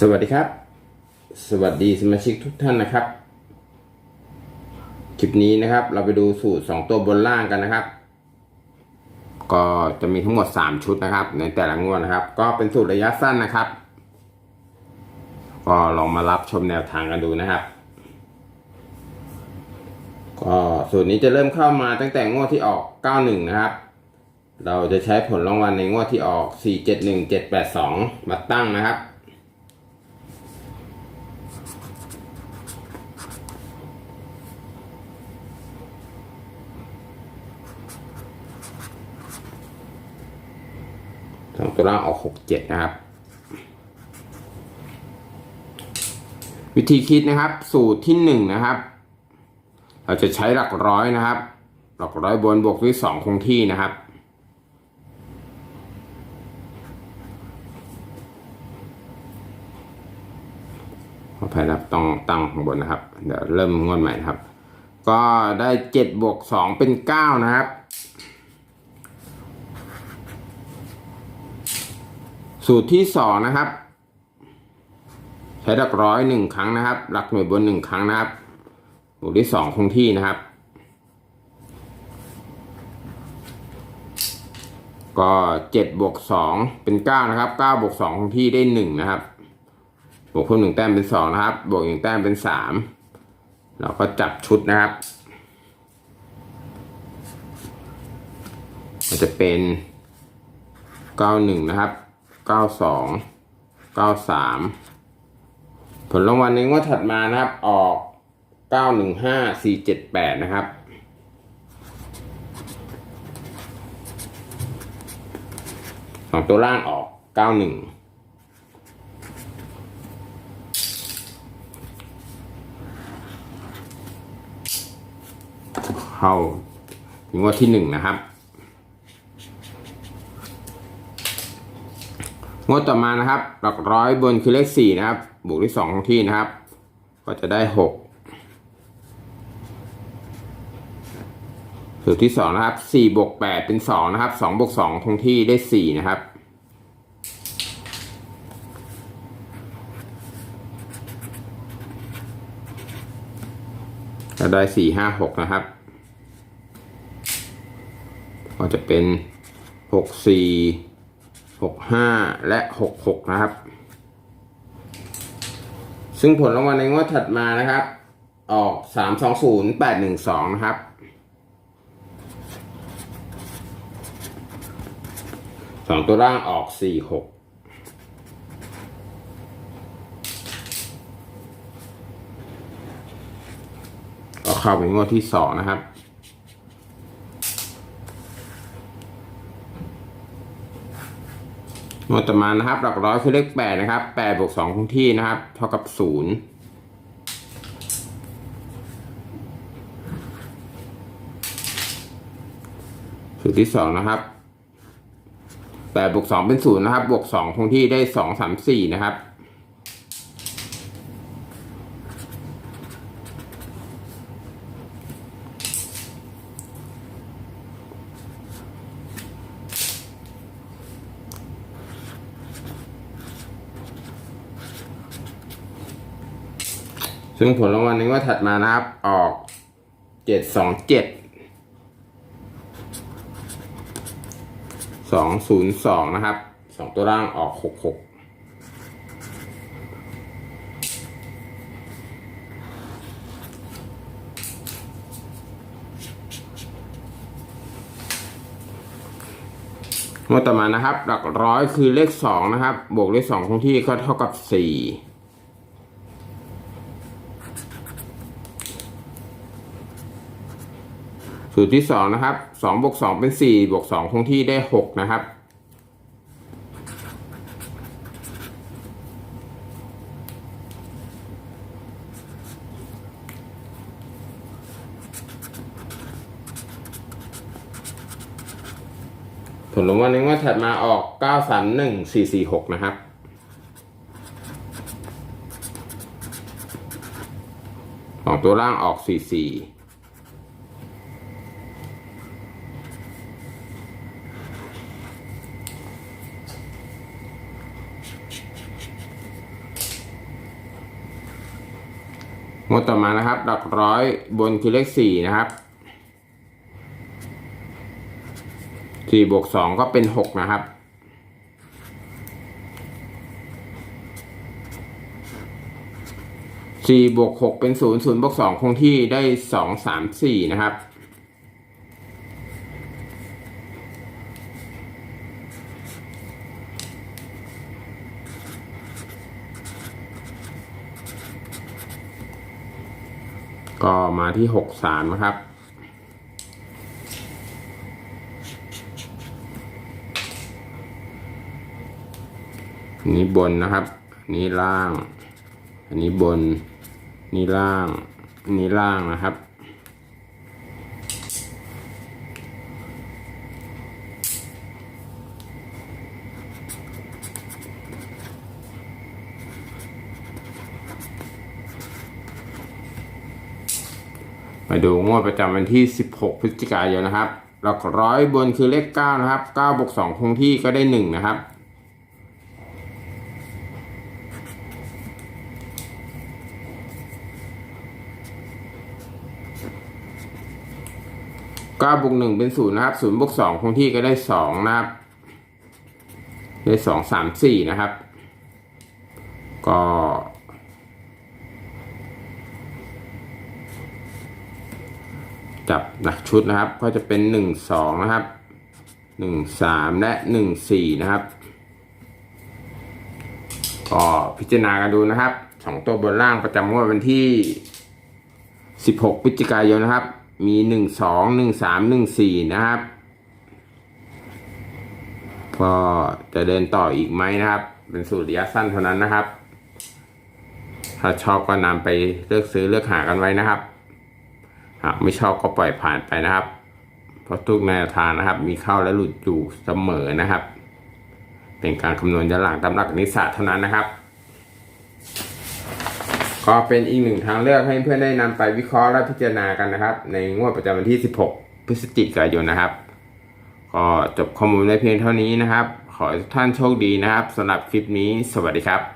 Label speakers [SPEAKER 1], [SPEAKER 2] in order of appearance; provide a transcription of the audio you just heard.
[SPEAKER 1] สวัสดีครับ สวัสดีสมาชิกทุกท่านนะครับ คลิปนี้นะครับ เราไปดูสูตรสองตัวบนล่างกันนะครับ ก็จะมีทั้งหมดสามชุดนะครับ ในแต่ละงวดนะครับ ก็เป็นสูตรระยะสั้นนะครับ ก็ลองมารับชมแนวทางกันดูนะครับ ก็สูตรนี้จะเริ่มเข้ามาตั้งแต่งวดที่ออก 91 นะครับ เราจะใช้ผลรางวัลในงวดที่ออก 471782 มาตั้งนะครับ สองตัวล่างออก67นะครับ วิธีคิดนะครับ สูตรที่หนึ่งนะครับ เราจะใช้หลักร้อยนะครับ หลักร้อยบนบวกด้วยสองคงที่นะครับขออภัยครับต้องตั้งข้างบนนะครับ เดี๋ยวเริ่มงวดใหม่นะครับ ก็ได้เจ็ดบวกสองเป็นเก้านะครับ สูตรที่สองนะครับ ใช้หลักร้อยหนึ่งครั้งนะครับ หลักหน่วยบนหนึ่งครั้งนะครับบวกที่สองคงที่นะครับ ก็เจ็ดบวกสองเป็นเก้านะครับเก้าบวกสองคงที่ได้หนึ่งนะครับบวกเพิ่มหนึ่งแต้มเป็นสองนะครับบวกหนึ่งแต้มเป็นสามเราก็จับชุดนะครับมันจะเป็นเก้าหนึ่งนะครับ เก้าสองเก้าสามผลรางวัลในงวดถัดมานะครับ ออกเก้าหนึ่งห้าสี่เจ็ดแปดนะครับ สองตัวล่างออกเก้าหนึ่งเข้าถึงงวดที่หนึ่งนะครับ งวดต่อมานะครับ หลักร้อยบนคือเลขสี่นะครับ บวกที่สองของที่นะครับ ก็จะได้หกสูตรที่สองนะครับสี่บวกแปดเป็นสองนะครับสองบวกสองคงที่ได้สี่นะครับก็ได้สี่ห้าหกนะครับ ก็จะเป็นหกสี่ หกห้าและหกหกนะครับ ซึ่งผลรางวัลในงวดถัดมานะครับ ออกสามสองศูนย์แปดหนึ่งสองนะครับ สองตัวล่างออกสี่หกก็เข้าเป็นงวดที่สองนะครับ วดต่อมานะครับ หลักร้อยคือเลขแปดนะครับแปดบวกสองคงที่นะครับ เท่ากับศูนย์สูตรที่สองนะครับแปดบวกสองเป็นศูนย์นะครับ บวกสองคงที่ได้สองสามสี่นะครับ ซึ่งผลรางวัลในงวดถัดมานะครับ ออกเจ็ดสองเจ็ดสองศูนย์สองนะครับสองตัวล่างออกหกหกงวดต่อมานะครับ หลักร้อยคือเลขสองนะครับ บวกเลขสองคงที่ก็เท่ากับสี่ สูตรที่สองนะครับสองบวกสองเป็นสี่บวกสองคงที่ได้หกนะครับ ผลรวมวันนี้ว่าถัดมาออก 931446 นะครับของตัวล่างออก 44 วดต่อมานะครับ หลักร้อยบนคือเลขสี่นะครับสี่บวกสองก็เป็นหกนะครับสี่บวกหกเป็นศูนย์ศูนย์บวกสองคงที่ได้สองสามสี่นะครับ ก็มาที่หกสามนะครับ อันนี้บนนะครับ อันนี้ล่าง อันนี้บน นี่ล่าง อันนี้ล่างนะครับ มาดูงวดประจำวันที่ 16 พฤศจิกายนนะครับหลักร้อยบนคือเลข 9 นะครับ9บวก2คงที่ก็ได้ 1 นะครับ 9บวก1เป็น 0 นะครับ 0บวก2คงที่ก็ได้ 2 นะครับ ได้ 2 3 4 นะครับ ก็ จับหลักชุดนะครับ ก็จะเป็นหนึ่งสองนะครับหนึ่งสามและหนึ่งสี่นะครับ ก็พิจารณากันดูนะครับสองตัวบนล่างประจำงวดวันที่สิบหกพฤศจิกายนนะครับ มีหนึ่งสองหนึ่งสามหนึ่งสี่นะครับ ก็จะเดินต่ออีกไหมนะครับ เป็นสูตรระยะสั้นเท่านั้นนะครับ ถ้าชอบก็นำไปเลือกซื้อเลือกหากันไว้นะครับ หากไม่ชอบก็ปล่อยผ่านไปนะครับ เพราะทุกแนวทางนะครับ มีเข้าและหลุดอยู่เสมอนะครับ เป็นการคำนวณย้อนหลังตามหลักนิสสัตเท่านั้นนะครับ ก็เป็นอีกหนึ่งทางเลือกให้เพื่อนได้นำไปวิเคราะห์และพิจารณากันนะครับ ในงวดประจำวันที่ 16 พฤศจิกายนนะครับก็จบข้อมูลในเพียงเท่านี้นะครับ ขอทุกท่านโชคดีนะครับสำหรับคลิปนี้ สวัสดีครับ